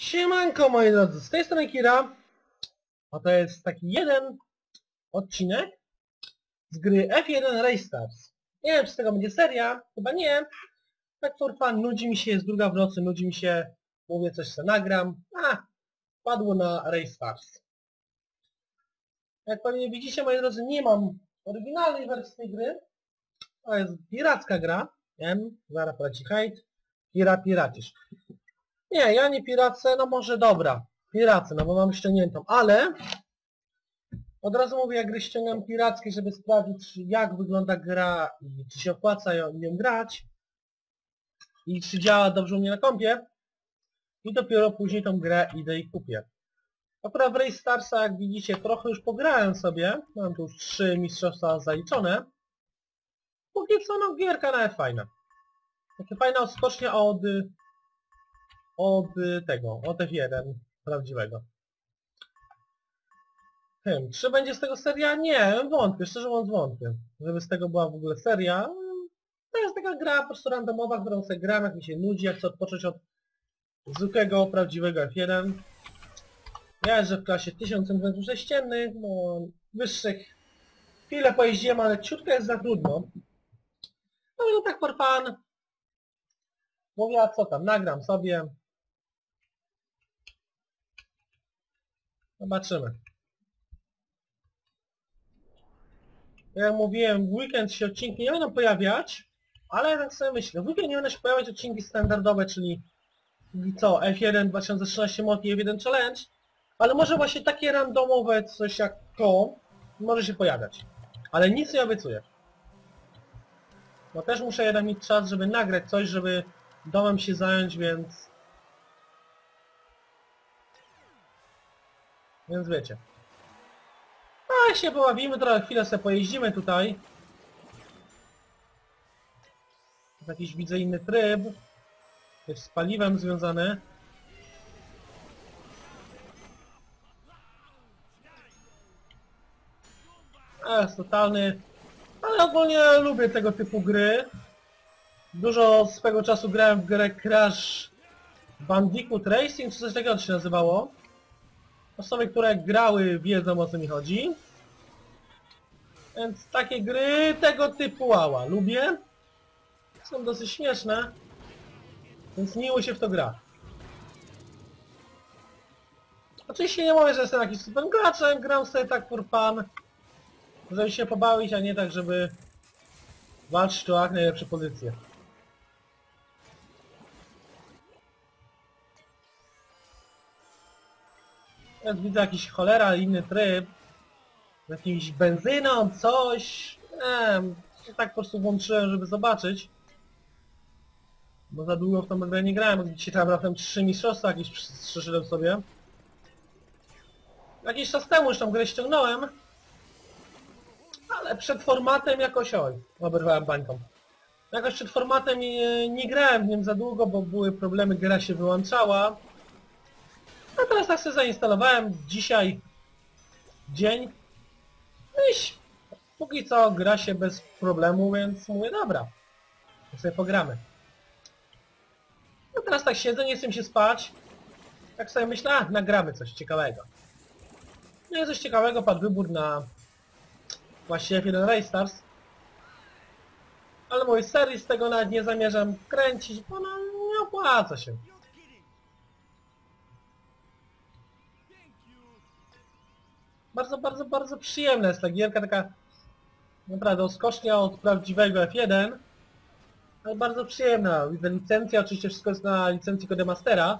Siemanko moi drodzy, z tej strony Kira. A to jest taki jeden odcinek z gry F1 Race Stars. Nie wiem czy z tego będzie seria, chyba nie. Tak for fun, nudzi mi się, jest druga w nocy, nudzi mi się, mówię coś co nagram. A, padło na Race Stars. Jak pewnie widzicie moi drodzy, nie mam oryginalnej wersji tej gry. To jest piracka gra. Wiem, zaraz poleci hejt. Pira piracisz. Nie, ja nie piracę, no może dobra. Piracę, no bo mam ściągniętą, ale od razu mówię, jak gry ściągam pirackie, żeby sprawdzić jak wygląda gra i czy się opłaca ją, nią grać i czy działa dobrze u mnie na kompie i dopiero później tą grę idę i kupię. Akurat w Race Starsa, jak widzicie, trochę już pograłem sobie, mam tu już trzy mistrzostwa zaliczone. Póki co, no gierka nawet fajna. Takie fajna odskocznia od od y, tego, od F1 prawdziwego. Hmm, czy będzie z tego seria? Nie, wątpię, szczerze mówiąc wątpię. Żeby z tego była w ogóle seria. To jest taka gra po prostu randomowa, którą sobie gram, jak mi się nudzi, jak chcę odpocząć od zwykłego, prawdziwego F1. Ja jeżdżę w klasie 1000 cm sześciennych, no wyższych chwilę pojeździłem, ale ciutko jest za trudno. No i no tak for fun. Mówię, a co tam, nagram sobie, Zobaczymy. Jak mówiłem, w weekend się odcinki nie będą pojawiać, ale tak sobie myślę, w weekend nie będą się pojawiać odcinki standardowe, czyli co, F1 2013 mod i F1 Challenge, ale może właśnie takie randomowe coś jak to może się pojawiać. Ale nic nie obiecuję. Bo też muszę jednak mieć czas, żeby nagrać coś, żeby domem się zająć, więc Więc wiecie. A się poławimy, trochę chwilę sobie pojeździmy tutaj. Jakiś widzę inny tryb. Jest z paliwem związany. A, jest totalny. Ale ogólnie lubię tego typu gry. Dużo swego czasu grałem w grę Crash Bandicoot Racing, czy coś takiego to się nazywało. Osoby, które grały wiedzą o co mi chodzi. Więc takie gry tego typu łała lubię. Są dosyć śmieszne. Więc miło się w to gra. Oczywiście nie mówię, że jestem jakiś super graczem, gram sobie tak for fun, żeby się pobawić, a nie tak, żeby walczyć o jak najlepsze pozycje. Jak widzę jakiś cholera, inny tryb, z jakimś benzyną, coś, wiem, tak po prostu włączyłem, żeby zobaczyć. Bo za długo w tą grę nie grałem, dzisiaj tam raptem trzy mistrzostwa jakieś przyszedłem sobie. Jakiś czas temu już tą grę ściągnąłem, ale przed formatem jakoś oj, oberwałem bańką. Jakoś przed formatem nie, nie grałem w nim za długo, bo były problemy, gra się wyłączała. No teraz tak sobie zainstalowałem dzisiaj dzień. No i póki co gra się bez problemu, więc mówię dobra. Sobie pogramy. No teraz tak siedzę, nie chcę się spać. Tak sobie myślę, a nagramy coś ciekawego. No i coś ciekawego, padł wybór na właśnie F1 Race Stars. Ale mój serii z tego nawet nie zamierzam kręcić, bo no nie opłaca się. Bardzo, bardzo, bardzo przyjemna jest ta gierka, taka naprawdę oskocznia od prawdziwego F1, ale bardzo przyjemna. Licencja, oczywiście wszystko jest na licencji Codemastera.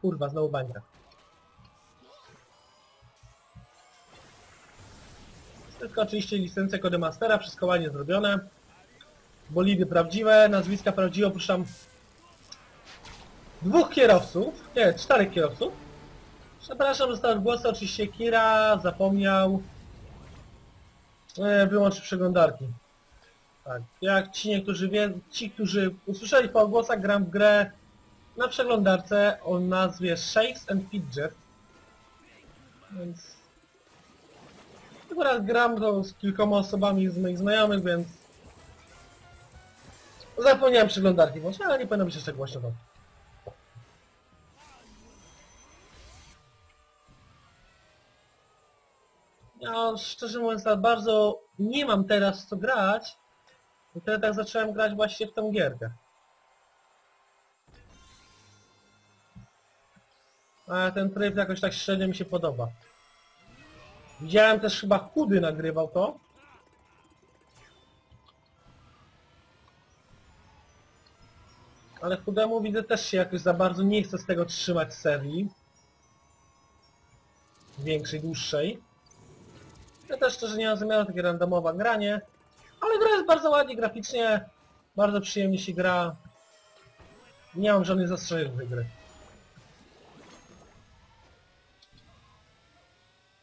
Kurwa, znowu bańka. Tylko oczywiście licencja Codemastera, wszystko ładnie zrobione. Bolidy prawdziwe, nazwiska prawdziwe, opuszczam dwóch kierowców, nie, czterech kierowców. Przepraszam, dostałem głos, oczywiście Kira zapomniał e, wyłączyć przeglądarki. Tak, jak ci niektórzy wie, ci, którzy usłyszeli po głosach, gram w grę na przeglądarce o nazwie Shakes and Fidget. Więc... Akurat gram to z kilkoma osobami z moich znajomych, więc... Zapomniałem przeglądarki włączyć, ale nie powinno być jeszcze głośno Ja szczerze mówiąc tak bardzo nie mam teraz co grać. I tyle tak zacząłem grać właśnie w tę gierkę. Ale ten tryb jakoś tak średnio mi się podoba. Widziałem też chyba Chudy nagrywał to. Ale Chudemu widzę też się jakoś za bardzo nie chce z tego trzymać serii. Większej, dłuższej. Ja też szczerze nie mam zamiaru takie randomowe granie. Ale gra jest bardzo ładnie graficznie. Bardzo przyjemnie się gra. Nie mam żadnych zastrzeżeń tej gry.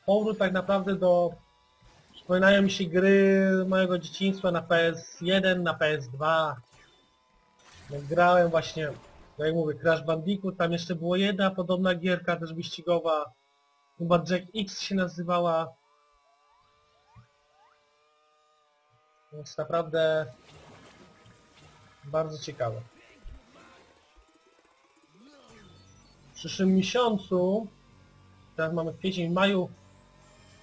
Powrót tak naprawdę do... Przypominają mi się gry mojego dzieciństwa na PS1, na PS2. Jak grałem właśnie, no jak mówię, Crash Bandicoot, tam jeszcze była jedna podobna gierka też wyścigowa. Chyba Jack X się nazywała. Więc naprawdę bardzo ciekawe. W przyszłym miesiącu, teraz mamy kwiecień, maju,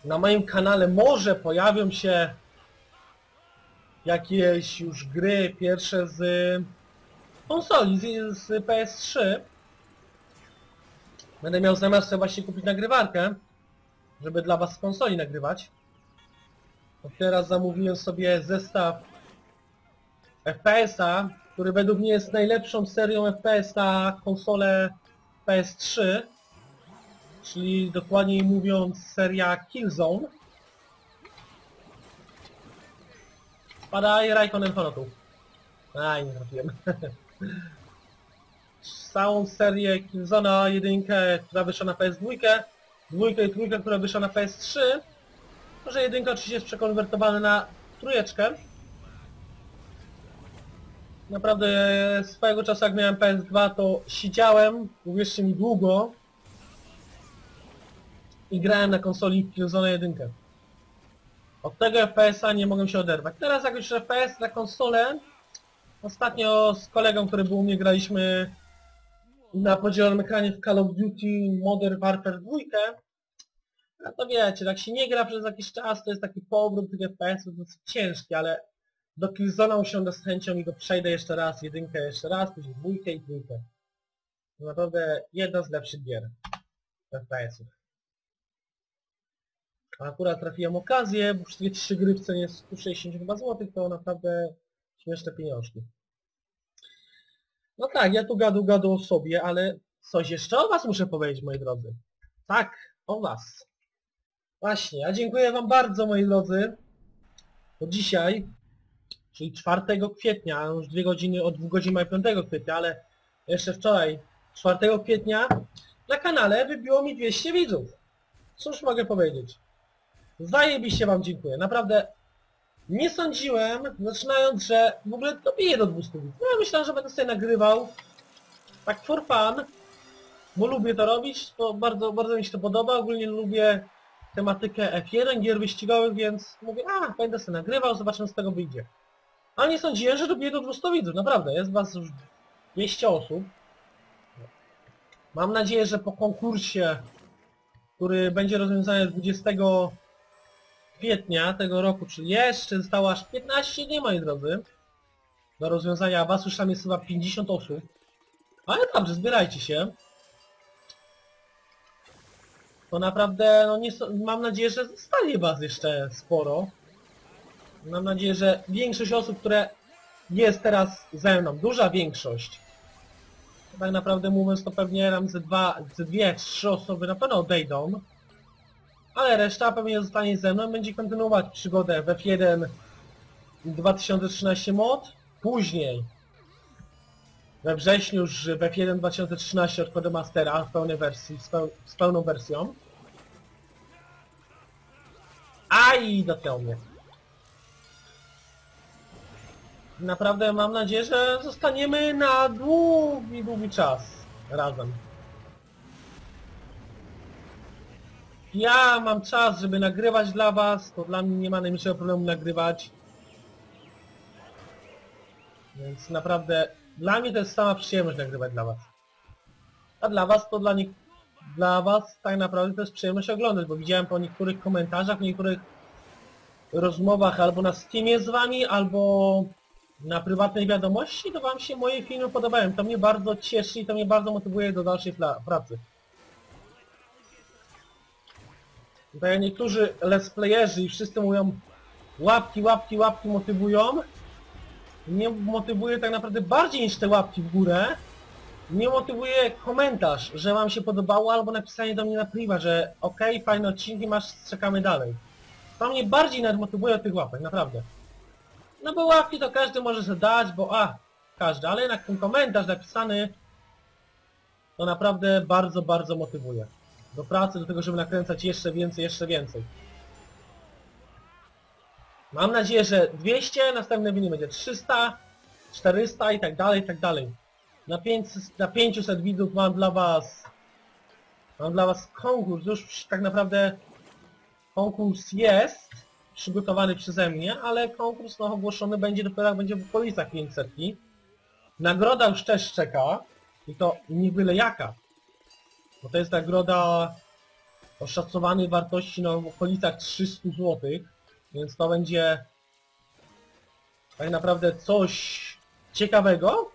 na moim kanale może pojawią się jakieś już gry pierwsze z konsoli, z, z PS3. Będę miał zamiar sobie właśnie kupić nagrywarkę, żeby dla Was z konsoli nagrywać. Teraz zamówiłem sobie zestaw FPS-a, który według mnie jest najlepszą serią FPS na konsolę PS3, czyli dokładniej mówiąc seria Killzone. Spadaj Raikkonen Honotu. Aj, nie trafiłem. Całą serię Killzone'a jedynkę, która wyszła na PS2, dwójkę i trójkę, która wyszła na PS3, że jedynka oczywiście jest przekonwertowana na trójeczkę. Naprawdę swojego czasu jak miałem PS2 to siedziałem, uwierzcie mi, długo i grałem na konsoli Killzone 1. Od tego FPS-a nie mogłem się oderwać. Teraz jak już FPS na konsolę, ostatnio z kolegą, który był u mnie, graliśmy na podzielonym ekranie w Call of Duty Modern Warfare 2, no to wiecie, jak się nie gra przez jakiś czas, to jest taki powrót tych FPS-ów dosyć ciężki, ale do Killzona usiądę z chęcią i go przejdę jeszcze raz, jedynkę jeszcze raz, później dwójkę i trójkę. To naprawdę jedna z lepszych gier FPS-ów. A akurat trafiłem okazję, bo wszystkie trzy gry w cenie 160 chyba złotych, to naprawdę śmieszne pieniążki. No tak, ja tu gadu gadu o sobie, ale coś jeszcze o was muszę powiedzieć, moi drodzy. Tak, o was. Właśnie, ja dziękuję wam bardzo, moi drodzy. Bo dzisiaj, czyli 4 kwietnia, już dwie godziny, od 2 godzin mamy 5 kwietnia, ale jeszcze wczoraj, 4 kwietnia, na kanale wybiło mi 200 widzów. Cóż mogę powiedzieć? Zajebiście wam dziękuję. Naprawdę nie sądziłem, zaczynając, że w ogóle dobiję do 200 widzów. No ja myślałem, że będę sobie nagrywał tak for fun, bo lubię to robić, to bardzo, bardzo mi się to podoba. Ogólnie lubię tematykę F1, gier wyścigowych, więc mówię, a, będę sobie nagrywał, zobaczymy z tego wyjdzie. A nie sądziłem, że dobiję do 200 widzów, naprawdę, jest was już 200 osób. Mam nadzieję, że po konkursie, który będzie rozwiązany 20 kwietnia tego roku, czyli jeszcze zostało aż 15 dni, moi drodzy, do rozwiązania, was już tam jest chyba 50 osób. Ale dobrze, zbierajcie się. To naprawdę, no nie, mam nadzieję, że zostanie was jeszcze sporo. Mam nadzieję, że większość osób, które jest teraz ze mną, duża większość, tak naprawdę mówiąc, to pewnie nam ze dwa, ze dwie, trzy osoby na pewno odejdą, ale reszta pewnie zostanie ze mną i będzie kontynuować przygodę w F1 2013 mod, później we wrześniu już w F1 2013 od Codemastera w pełnej wersji, z, peł z pełną wersją. A i dotknął mnie. Naprawdę mam nadzieję, że zostaniemy na długi, długi czas razem. Ja mam czas, żeby nagrywać dla was, to dla mnie nie ma najmniejszego problemu nagrywać. Więc naprawdę dla mnie to jest sama przyjemność nagrywać dla was. A dla was to dla nich dla was tak naprawdę to jest przyjemność oglądać, bo widziałem po niektórych komentarzach, niektórych rozmowach albo na Steamie z wami, albo na prywatnej wiadomości, to wam się moje filmy podobają. To mnie bardzo cieszy i to mnie bardzo motywuje do dalszej pracy. Jak niektórzy let's playerzy i wszyscy mówią łapki, łapki, łapki motywują, mnie motywuje tak naprawdę bardziej niż te łapki w górę, mnie motywuje komentarz, że wam się podobało, albo napisanie do mnie na priwa, że okej, fajne odcinki masz, czekamy dalej. To mnie bardziej nawet motywuje od tych łapek, naprawdę. No bo łapki to każdy może sobie dać, bo a, każdy, ale jednak ten komentarz napisany to naprawdę bardzo, bardzo motywuje. Do pracy, do tego, żeby nakręcać jeszcze więcej, jeszcze więcej. Mam nadzieję, że 200, następne winy będzie 300, 400 i tak dalej, i tak dalej. Na, 500, na 500 widzów mam dla was mam dla was konkurs, już tak naprawdę konkurs jest przygotowany przeze mnie, ale konkurs no, ogłoszony będzie dopiero będzie w okolicach 500. Nagroda już też czeka i to nie byle jaka, bo to jest nagroda o szacowanej wartości no, w okolicach 300 zł, więc to będzie tak naprawdę coś ciekawego,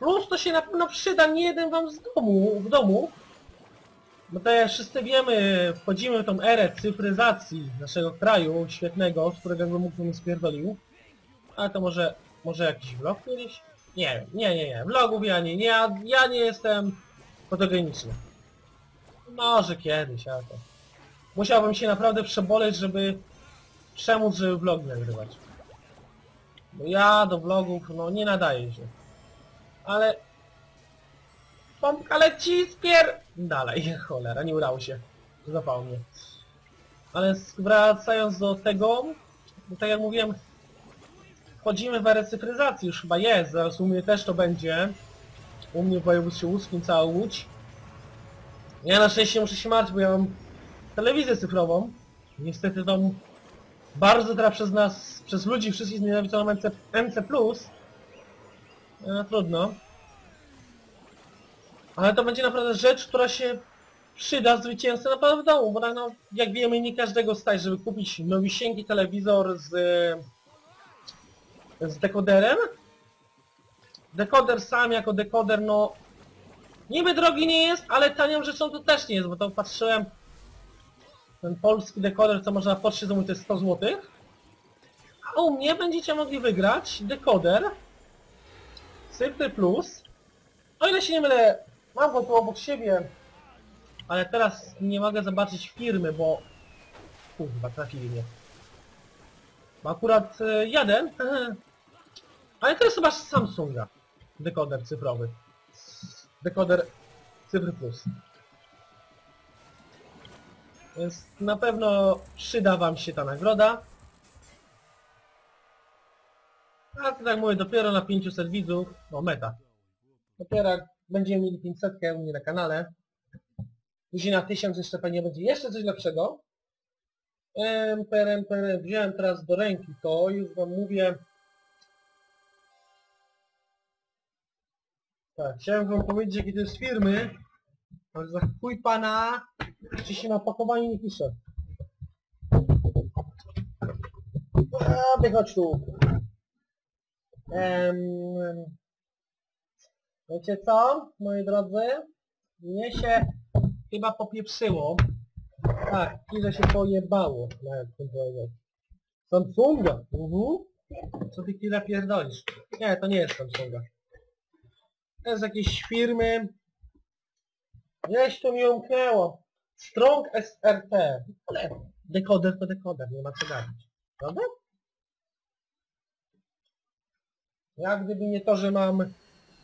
Plus to się na pewno przyda nie jeden wam z domu, w domu. Bo tak jak wszyscy wiemy, wchodzimy w tą erę cyfryzacji naszego kraju świetnego, z którego jakby mógł bym spierdolił. Ale to może, może jakiś vlog kiedyś? Nie, nie, nie, nie. Vlogów ja nie, nie, ja, ja nie jestem fotogeniczny. Może kiedyś, ale to... Musiałbym się naprawdę przeboleć, żeby przemóc, żeby vlog nagrywać. Bo ja do vlogów, no nie nadaję się ale... Pompka leci, spier... Dalej, cholera, nie udało się. Zapał mnie. Ale wracając do tego, tak jak mówiłem, wchodzimy w erę cyfryzacji, już chyba jest, zaraz u mnie też to będzie. U mnie w województwie łódzkim cała Łódź. Ja na szczęście muszę się martwić, bo ja mam telewizję cyfrową. Niestety tą bardzo teraz przez nas, przez ludzi wszystkich nienawidzoną MC, MC+, no trudno. Ale to będzie naprawdę rzecz, która się przyda zwycięzcy naprawdę w domu, bo tak no, jak wiemy nie każdego stać, żeby kupić nowisieńki telewizor z, z dekoderem. Dekoder sam jako dekoder, no niby drogi nie jest, ale tanią rzeczą to też nie jest, bo to patrzyłem ten polski dekoder, co można na poczcie zamówić, to jest 100 zł. A u mnie będziecie mogli wygrać dekoder Cyfry Plus. O ile się nie mylę, mam go tu obok siebie, ale teraz nie mogę zobaczyć firmy, bo... Kurwa, trafili mnie. Bo akurat y, jeden, ale to jest chyba z Samsunga. Dekoder cyfrowy. Dekoder Cyfry Plus. Więc na pewno przyda Wam się ta nagroda. A to tak mówię, dopiero na 500 widzów, no meta. Dopiero jak będziemy mieli 500 u mnie na kanale, później na 1000 jeszcze pewnie będzie jeszcze coś lepszego. Perem, perem, wziąłem teraz do ręki to, już wam mówię. Tak, chciałem wam powiedzieć jakie to jest firmy, ale za chuj pana, czy się na opakowaniu nie pisze. A, wychodź tu. Em, wiecie co, moi drodzy? Mnie się chyba popieprzyło. Tak, chwilę się pojebało, nawet bym. Samsunga? Mhm. Co ty chwilę pierdolisz? Nie, to nie jest Samsunga. To jest jakieś firmy. Gdzieś to mi umknęło. Strong SRT. Ale dekoder to dekoder, nie ma co gadać. Prawda? Ja gdyby nie to, że mam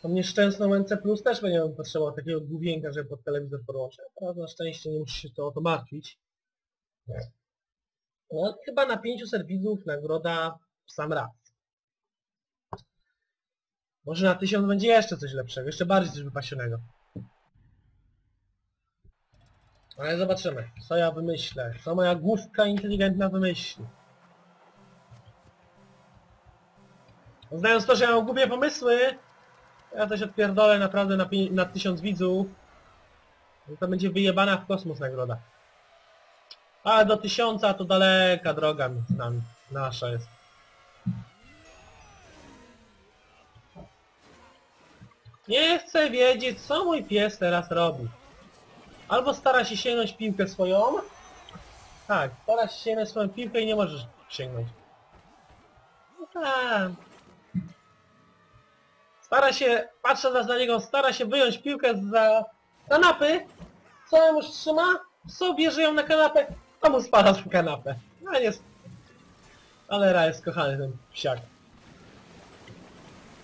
tą nieszczęsną NC+, też będę potrzebował takiego główienka, żeby pod telewizor podłączyć. Teraz na szczęście nie muszę się to o to martwić. No, chyba na 500 widzów nagroda w sam raz. Może na 1000 będzie jeszcze coś lepszego, jeszcze bardziej coś wypasionego. Ale zobaczymy, co ja wymyślę, co moja główka inteligentna wymyśli. Znając to, że ja mam głupie pomysły, ja też odpierdolę naprawdę na, na 1000 widzów. To będzie wyjebana w kosmos nagroda. A do tysiąca to daleka droga między nami. Nasza jest. Nie chcę wiedzieć, co mój pies teraz robi. Albo stara się sięgnąć piłkę swoją. Tak, stara się sięgnąć swoją piłkę i nie możesz sięgnąć. No tak. Stara się, patrzę na niego, stara się wyjąć piłkę za kanapy. Co już trzyma? Co bierze ją na kanapę? A mu spada tą kanapę. No jest... Ale Ra jest kochany ten psiak.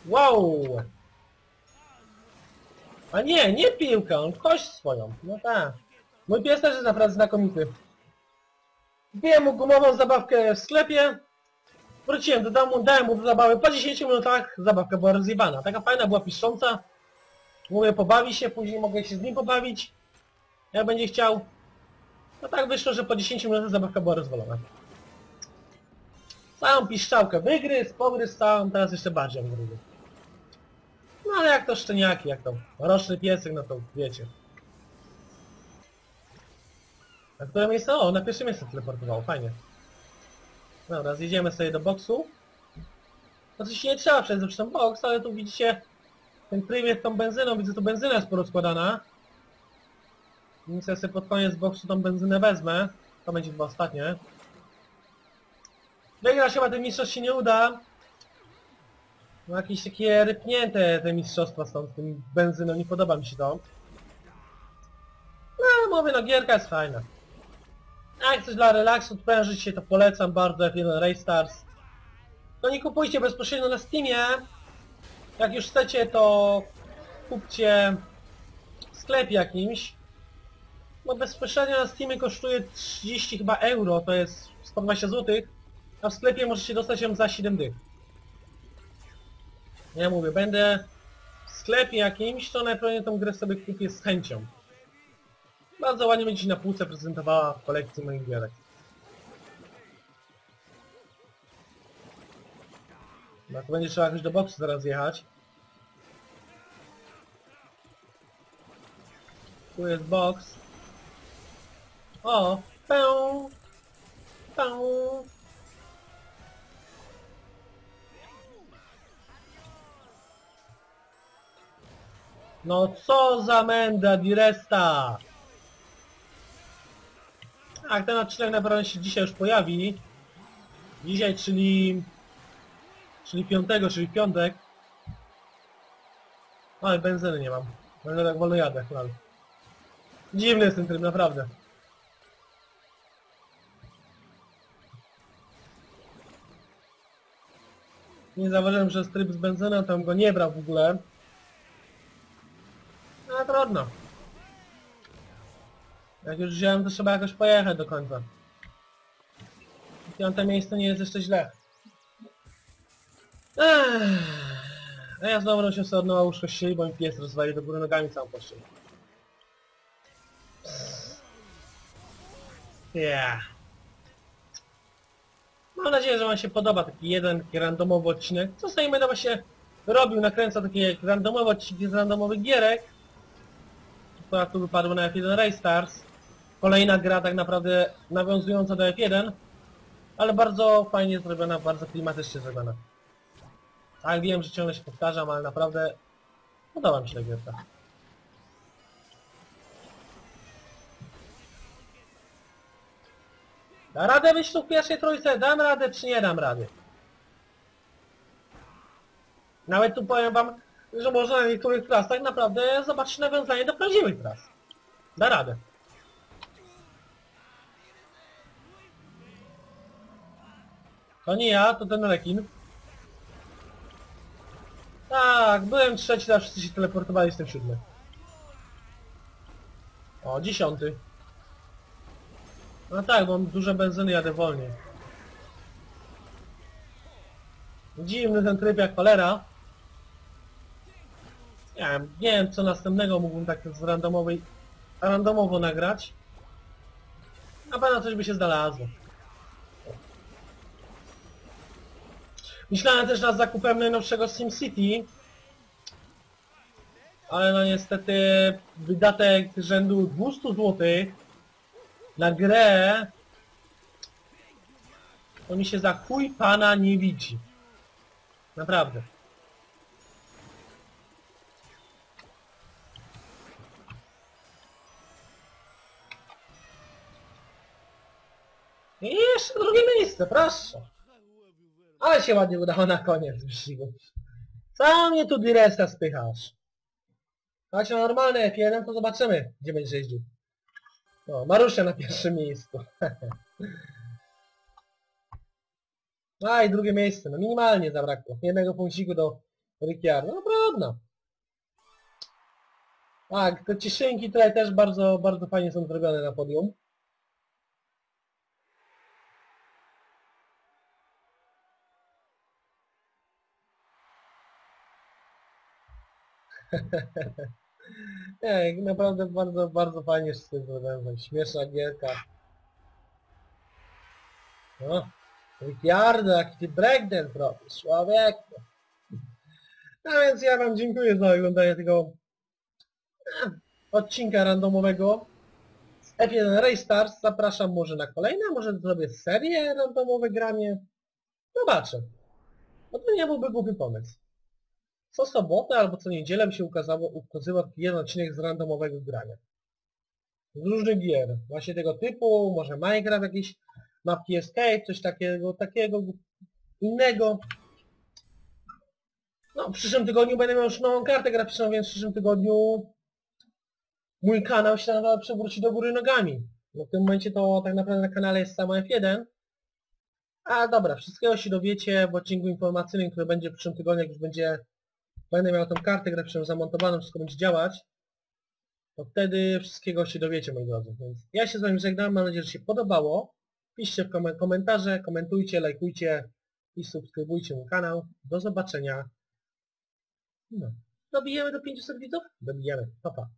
Wow! A nie, nie piłkę, on kość swoją. No tak. Mój pies też jest naprawdę znakomity. Kupiłem mu gumową zabawkę w sklepie. Wróciłem do domu, dałem mu do zabawy. Po 10 minutach zabawka była rozjebana. Taka fajna, była piszcząca. Mówię, pobawi się, później mogę się z nim pobawić. Jak będzie chciał. No tak wyszło, że po 10 minutach zabawka była rozwalona. Całą piszczałkę wygryzł, pogryzł całą, teraz jeszcze bardziej. No ale jak to szczeniaki, jak to roczny piesek, no to wiecie. Na które miejsce? O, na pierwsze miejsce teleportowało, fajnie. Dobra, zjedziemy sobie do boksu. No coś nie trzeba przejść zresztą boks, ale tu widzicie ten tryb jest tą benzyną, widzę tu benzyna jest porozkładana. Więc ja sobie pod koniec boksu tą benzynę wezmę. To będzie chyba ostatnie. Wygrać chyba ten mistrzostw się nie uda. No jakieś takie rypnięte te mistrzostwa są z tym benzyną, nie podoba mi się to. No mówię, no gierka jest fajna. A jak coś dla relaksu, odprężyć się, to polecam bardzo F1 Race Stars. No nie kupujcie bezpośrednio na Steamie. Jak już chcecie, to kupcie w sklepie jakimś. No bezpośrednio na Steamie kosztuje 30 chyba euro, to jest 120 zł. A w sklepie możecie dostać ją za 7 dych. Ja mówię, będę w sklepie jakimś, to najpewniej tą grę sobie kupię z chęcią. Bardzo ładnie będzie się na półce prezentowała w kolekcji moich gierek. No to będzie trzeba jakoś do boksu zaraz jechać. Tu jest boks. O! Pę! Pę! No co za menda Diresta! Tak, ten odcinek naprawdę się dzisiaj już pojawi. Dzisiaj, czyli... Czyli piątego, czyli piątek. Ale benzyny nie mam. Będę tak wolno jadę, lol. Dziwny jest ten tryb, naprawdę. Nie zauważyłem, że jest tryb z benzyną, tam go nie brał w ogóle. No trudno. Jak już wziąłem, to trzeba jakoś pojechać do końca. Piąte miejsce nie jest jeszcze źle. A ja znowu się sobie od nowa łóżko ścieli, bo mi pies rozwali do góry nogami całą pościel. Yeah. Mam nadzieję, że Wam się podoba taki jeden taki randomowy odcinek. Co sobie będę właśnie robił, nakręcał takie randomowe odcinki z randomowych gierek. Która tu wypadło na F1 Race Stars. Kolejna gra tak naprawdę nawiązująca do F1, ale bardzo fajnie zrobiona, bardzo klimatycznie zrobiona. Tak, wiem, że ciągle się powtarzam, ale naprawdę podoba mi się ta gierka. Da radę być tu w pierwszej trójce? Dam radę czy nie dam rady? Nawet tu powiem wam, że można na niektórych tras tak naprawdę zobaczyć nawiązanie do prawdziwych tras. Da radę. To nie ja, to ten rekin. Tak, byłem trzeci, teraz wszyscy się teleportowali, jestem siódmy. O, dziesiąty. No tak, mam duże benzyny, jadę wolniej. Dziwny ten tryb jak cholera. Nie wiem, nie wiem co następnego mógłbym tak z randomowej, randomowo nagrać. Na pewno coś by się znalazło. Myślałem też nad zakupem najnowszego SimCity. ale no niestety wydatek rzędu 200 zł na grę to mi się za chuj pana nie widzi. Naprawdę. Proszę. Ale się ładnie udało na koniec wyścigu. Co mnie tu Diresta spychasz? Chodź na normalny F1, to zobaczymy, gdzie będziesz jeździł. O, Marusia na pierwszym miejscu. A i drugie miejsce, no minimalnie zabrakło. Jednego punkciku do Ricciardo, no trudno. Tak, te cieszynki tutaj też bardzo, bardzo fajnie są zrobione na podium. Nie, naprawdę bardzo, bardzo fajnie wszystko jest zrobione. Śmieszna gierka. No, Ricciardo, jaki ty breakdance robisz, człowieku. No więc ja wam dziękuję za oglądanie tego e, odcinka randomowego z F1 Race Stars. Zapraszam może na kolejne, może zrobię serię randomowe granie. Zobaczę. No to nie byłby głupi pomysł. Co sobotę albo co niedzielę się ukazało, ukazywał jeden odcinek z randomowego grania. Z różnych gier. Właśnie tego typu, może Minecraft jakieś mapki Escape, coś takiego, takiego innego. No, w przyszłym tygodniu będę miał już nową kartę graficzną, więc w przyszłym tygodniu mój kanał się naprawdę przewróci do góry nogami. No w tym momencie to tak naprawdę na kanale jest samo F1. A dobra, wszystkiego się dowiecie w odcinku informacyjnym, który będzie w przyszłym tygodniu, jak już będzie będę miał tą kartę graficzną zamontowaną, wszystko będzie działać, to wtedy wszystkiego się dowiecie, moi drodzy. Więc ja się z wami żegnam, mam nadzieję, że się podobało. Piszcie w kom komentarze, komentujcie, lajkujcie i subskrybujcie mój kanał. Do zobaczenia. No. Dobijemy do 500 widzów? Dobijemy. Pa, pa.